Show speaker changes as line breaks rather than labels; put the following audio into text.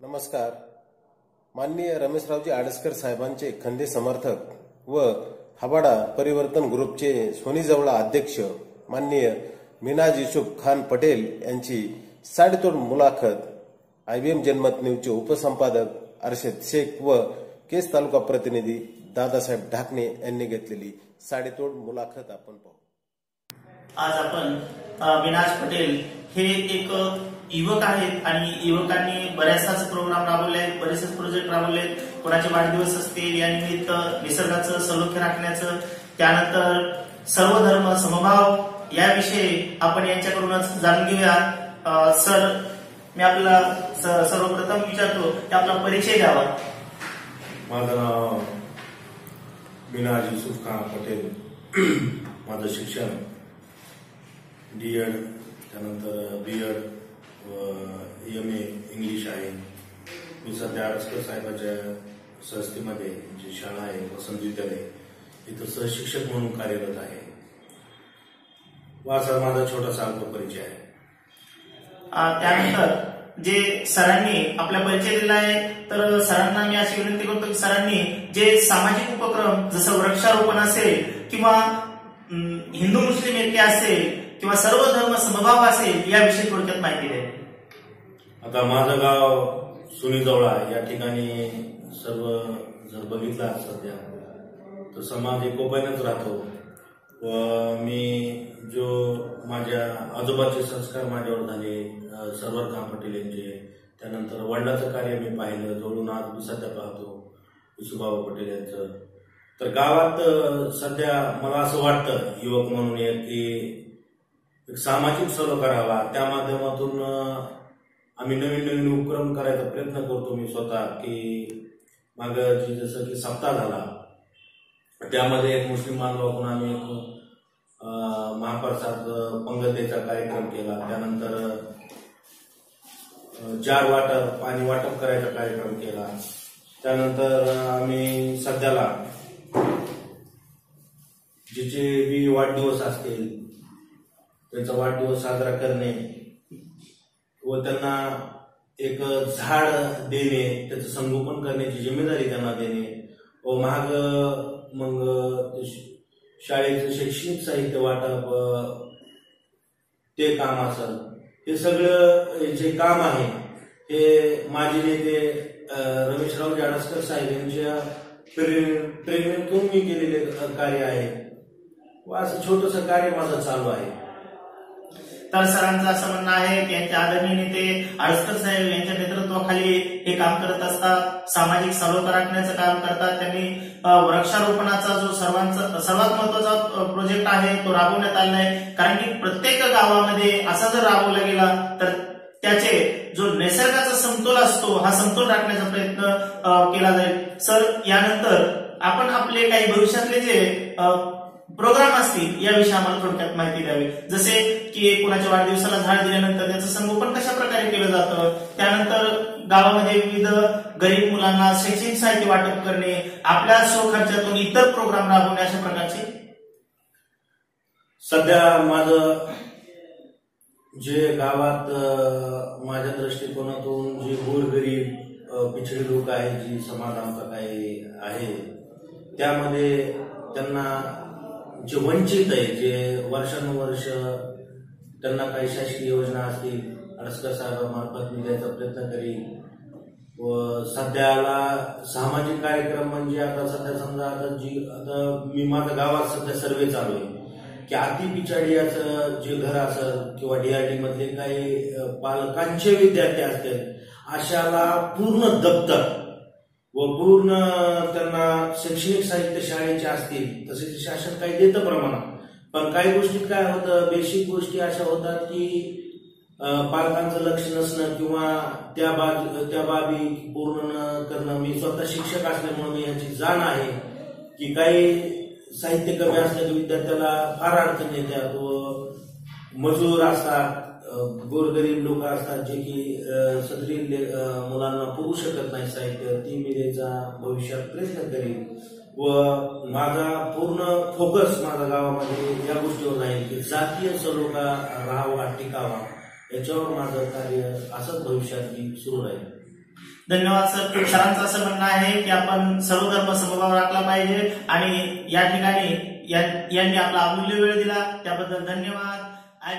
नमस्कार. माननीय रमेशरावजी आडसकर साहेबांचे खंदे समर्थक व हाबाडा परिवर्तन ग्रुपचे सोनीजवळा अध्यक्ष माननीय मिनाज युसुफ खान पटेल यांची साडेतोड मुलाखत आयबीएम जनमत न्यूजचे उपसंपादक अर्षद शेख व केस तालुका प्रतिनिधी दादासाहेब ढाकणे यांनी घेतलेली साडेतोड मुलाखत आपण पाहू.
आज आपण विनाश पटेल हे एक युवक आहेत आणि युवकांनी बऱ्याचशाच प्रोग्राम राबवले आहेत बरेचसेच प्रोजेक्ट राबवले आहेत कोणाचे वाढदिवस असतील या निमित्त निसर्गाचं सौरख्य राखण्याचं त्यानंतर सर्व धर्म समभाव याविषयी आपण यांच्याकडूनच जाणून घेऊया. सर मी आपला सर्वप्रथम विचारतो की आपला परिचय द्यावा.
माझं नाव मिनाज युसुफ खान पटेल. माझं शिक्षण डी एड त्यानंतर B Ed M A English आहे. मी सध्या आरसकर साहेबाच्या संस्थेमध्ये जी शाळा आहे वसंत विद्यालय इथं सहशिक्षक म्हणून कार्यरत आहे. वाचा माझा छोटासा अल्प परिचय आहे
त्यानंतर जे सरांनी आपला परिचय दिला आहे तर सरांना मी अशी विनंती करतो की सरांनी जे सामाजिक उपक्रम जसं वृक्षारोपण असेल किंवा हिंदू मुस्लिम ऐक्य असेल किंवा सर्व धर्म समभाव असेल याविषयी थोडक्यात माहिती द्या.
आता माझं गाव सुनीजवळा या ठिकाणी सर्व जर बघितला सध्या तर समाज एकोप्यानेच राहतो. व मी जो माझ्या आजोबाचे संस्कार माझ्यावर झाले सर्वर खान पटेल यांचे त्यानंतर वडिलाचं कार्य मी पाहिलं जवळून आज मी सध्या पाहतो विसुबाबा पटेल यांचं. तर गावात सध्या मला असं वाटतं युवक म्हणून एक की एक सामाजिक सर्व करावा त्या माध्यमातून आम्ही नवीन नवीन उपक्रम करायचा प्रयत्न करतो मी स्वतः की माग जी जसं की सप्ताह झाला त्यामध्ये एक मुस्लिम बांधवाकडून आम्ही एक अं, महाप्रसाद पंगतेचा कार्यक्रम केला. त्यानंतर चार जार वाटप पाणी वाटप करायचा कार्यक्रम केला. त्यानंतर आम्ही सध्याला जिचे बी वाढदिवस असतील त्यांचा वाढदिवस साजरा करणे व त्यांना एक झाड देणे त्याचं संगोपन करण्याची जिम्मेदारी त्यांना देणे. व महाग मग शाळेचं शैक्षणिक साहित्य वाटप ते काम असेल. हे सगळं जे काम आहे हे माजी नेते रमेशराव जाडसकर साहेब यांच्या प्रेरणेतून मी केलेले कार्य आहे. व असं छोटस कार्य माझं चालू आहे.
तर सरांचं असं म्हणणं आहे की यांचे आदरणीय नेते आळसकर साहेब यांच्या नेतृत्वाखाली हे काम करत असतात सामाजिक सलोखा राखण्याचं काम करतात. त्यांनी वृक्षारोपणाचा जो सर्वांचा सर्वात महत्त्वाचा प्रोजेक्ट आहे तो राबवण्यात आलेला आहे. कारण की प्रत्येक गावामध्ये असा जर राबवला गेला तर त्याचे जो निसर्गाचा समतोल असतो हा समतोल राखण्याचा प्रयत्न केला जाईल. सर यानंतर आपण आपले काही भविष्यातले जे प्रोग्राम असतील याविषयी आम्हाला थोडक्यात माहिती द्यावी. जसे की कोणाच्या वाढदिवसाला झाड दिल्यानंतर त्याचं संगोपन कशा प्रकारे केलं जातं त्यानंतर गावामध्ये विविध गरीब मुलांना शैक्षणिक साहित्य वाटप करणे आपल्या स्वखर्चातून इतर प्रोग्राम राबवणे अशा प्रकारचे?
सध्या माझं जे गावात माझ्या दृष्टिकोनातून जे गोरगरीब गरीब पिछडी लोक आहेत जी समाजांतक काही आहे त्यामध्ये त्यांना जे वंचित आहे जे वर्षानुवर्ष त्यांना काही शासकीय योजना असतील रस्कर साहेबांमार्फत मी द्यायचा प्रयत्न करीन. व सध्याला सामाजिक कार्यक्रम म्हणजे आता सध्या समजा आता जी आता मी माझ्या गावात सध्या सर्वे चालू आहे की अति पिछाडियाचं जे घर असेल किंवा डीआरडी मधले काही पालकांचे विद्यार्थी असतील अशाला पूर्ण दप्तर व पूर्ण त्यांना शैक्षणिक साहित्य शाळेचे असतील तसेच ते शासन काही देतं प्रमाणात. पण काही गोष्टीत काय होतं बेसिक गोष्टी अशा होतात की पालकांचं लक्ष नसणं किंवा त्या बाब त्या बाबी पूर्ण न करणं. मी स्वतः शिक्षक असल्यामुळे मी याची जाण आहे की काही साहित्य कमी असलेल्या विद्यार्थ्याला फार अडचण येतात व मजूर असतात. गोरगरीब लोक असतात जे की सदरी ले- मुलांना पुरू शकत नाही साहित्य ती मी त्याचा भविष्यात प्रयत्न करेन. व माझा पूर्ण फोकस माझ्या गावामध्ये या गोष्टीवर राहील की जातीय सलोखा राहावा टिकावा याच्यावर माझं कार्य असंच भविष्यात मी सुरू राहील.
धन्यवाद सर. सरांचं असं म्हणणं आहे की आपण सर्व धर्म समभाव राखला पाहिजे आणि या ठिकाणी या- यांनी आपला अमूल्य वेळ दिला. त्याबद्दल धन्यवाद. आय